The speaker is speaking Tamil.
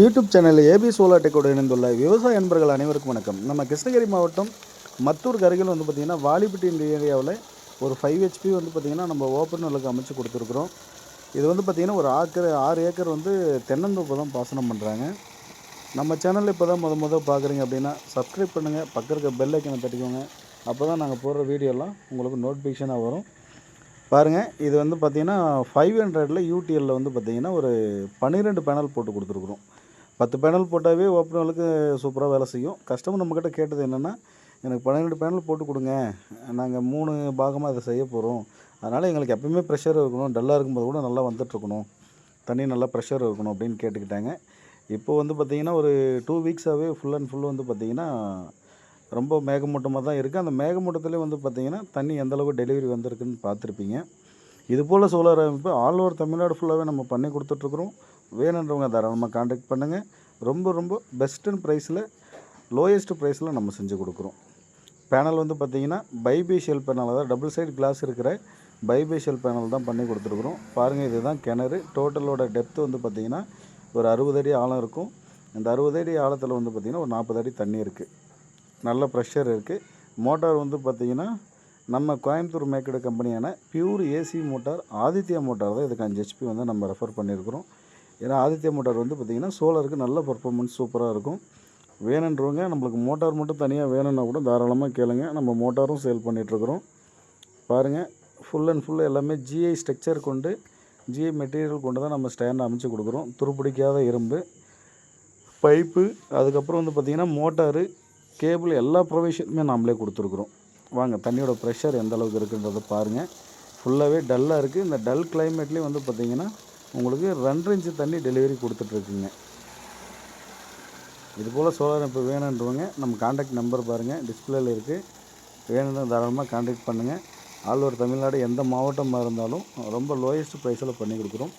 YouTube channel A P solar டெக்கோடு இணைந்துள்ள விவசாய நண்பர்கள் அனைவருக்கும் வணக்கம். நம்ம கிருஷ்ணகிரி மாவட்டம் மத்தூர் அருகில் வந்து பார்த்திங்கன்னா வாலிபட்டின் ஏரியாவில் ஒரு ஃபைவ் ஹெச்பி வந்து பார்த்திங்கன்னா நம்ம ஓப்பன் நிலக்கு அமைச்சு கொடுத்துருக்குறோம். இது வந்து பார்த்திங்கன்னா ஒரு ஆக்கர் ஆறு ஏக்கர் வந்து தென்னந்தோப்பு தான் பாசனம் பண்ணுறாங்க நம்ம சேனலில் இப்போ தான் முத முத பார்க்குறீங்க அப்படின்னா சப்ஸ்கிரைப் பண்ணுங்கள் பக்கம் இருக்க பெல் ஐக்கனை தட்டிக்கோங்க. அப்போ தான் நாங்கள் போடுற வீடியோலாம் உங்களுக்கு நோட்டிஃபிகேஷனாக வரும். பாருங்கள் இது வந்து பார்த்திங்கன்னா ஃபைவ் ஹண்ட்ரடில் யூடிஎல்லில் வந்து பார்த்திங்கன்னா ஒரு பன்னிரெண்டு பேனல் போட்டு கொடுத்துருக்குறோம். பத்து பேனல் போட்டாவே ஓப்பனர்களுக்கு சூப்பராக வேலை செய்யும். கஸ்டமர் நம்மக்கிட்ட கேட்டது என்னென்னா எனக்கு பன்னிரெண்டு பேனல் போட்டு கொடுங்க. நாங்கள் மூணு பாகமாக அதை செய்ய போகிறோம் அதனால் எங்களுக்கு எப்பயுமே ப்ரெஷர் இருக்கணும். டல்லாக இருக்கும்போது கூட நல்லா வந்துட்டுருக்கணும் தண்ணி நல்லா ப்ரெஷர் இருக்கணும் அப்படின்னு கேட்டுக்கிட்டாங்க. இப்போ வந்து பார்த்திங்கன்னா ஒரு டூ வீக்ஸாகவே ஃபுல் அண்ட் ஃபுல் வந்து பார்த்திங்கன்னா ரொம்ப மேகமூட்டமாக தான் இருக்குது அந்த மேகமூட்டத்துலேயே வந்து பார்த்திங்கன்னா தண்ணி எந்த அளவுக்கு டெலிவரி வந்திருக்குன்னு பார்த்துருப்பீங்க. இது போல் சோலார் அமைப்பு ஆல் ஓவர் தமிழ்நாடு ஃபுல்லாகவே நம்ம பண்ணி கொடுத்துட்ருக்குறோம். வேணுன்றவங்க தாராளமாக காண்டாக்ட் பண்ணுங்கள் ரொம்ப ரொம்ப பெஸ்ட்டுன்னு ப்ரைஸில் லோயஸ்ட் ப்ரைஸில் நம்ம செஞ்சு கொடுக்குறோம். பேனல் வந்து பார்த்திங்கன்னா பைபேஷியல் பேனல் அதாவது டபுள் சைடு கிளாஸ் இருக்கிற பைபேஷியல் பேனல் தான் பண்ணி கொடுத்துருக்குறோம். பாருங்கள் இதுதான் கிணறு. டோட்டலோட டெப்த்து வந்து பார்த்திங்கன்னா ஒரு அறுபது அடி ஆழம் இருக்கும். இந்த அறுபது அடி ஆழத்தில் வந்து பார்த்திங்கன்னா ஒரு நாற்பது அடி தண்ணி இருக்குது நல்ல ப்ரெஷர் இருக்குது மோட்டார் வந்து பார்த்திங்கன்னா நம்ம Coimbatore மேக்கடு கம்பெனியான pure AC motor Aditya motor தான் இதுக்கு அஞ்சு ஹெச்பி வந்து நம்ம ரெஃபர் பண்ணியிருக்கிறோம். ஏன்னா ஆதித்யா மோட்டார் வந்து பார்த்திங்கன்னா சோலருக்கு நல்ல பர்ஃபார்மன்ஸ் சூப்பராக இருக்கும். வேணுன்றவங்க நம்மளுக்கு மோட்டார் மட்டும் தனியாக வேணும்னா கூட தாராளமாக கேளுங்க. நம்ம மோட்டாரும் சேல் பண்ணிகிட்ருக்குறோம் பாருங்கள் ஃபுல் அண்ட் ஃபுல் எல்லாமே ஜிஐ ஸ்ட்ரக்சர் கொண்டு ஜிஐ மெட்டீரியல் கொண்டு தான் நம்ம ஸ்டாண்ட் அமைச்சு கொடுக்குறோம். துருப்பிடிக்காத இரும்பு பைப்பு அதுக்கப்புறம் வந்து பார்த்திங்கன்னா மோட்டாரு கேபிள் எல்லா ப்ரொவிஷனுமே நாமளே கொடுத்துருக்குறோம். வாங்க தண்ணியோட ப்ரெஷர் எந்த அளவுக்கு இருக்குன்றதை பாருங்கள் ஃபுல்லாகவே டல்லாக இருக்குது இந்த டல் கிளைமேட்லேயும் வந்து பார்த்திங்கன்னா உங்களுக்கு ரெண்டு இன்ச்சு தண்ணி டெலிவரி கொடுத்துட்ருக்குங்க. இது போல் சோலார் இப்போ வேணுன்றவங்க நம்ம காண்டாக்ட் நம்பர் பாருங்கள் டிஸ்பிளேல இருக்குது வேணும்னு தாராளமாக காண்டாக்ட் பண்ணுங்கள் ஆல் ஓவர் தமிழ்நாடு எந்த மாவட்டமாக இருந்தாலும் ரொம்ப லோயஸ்ட் ப்ரைஸில் பண்ணி கொடுக்குறோம்.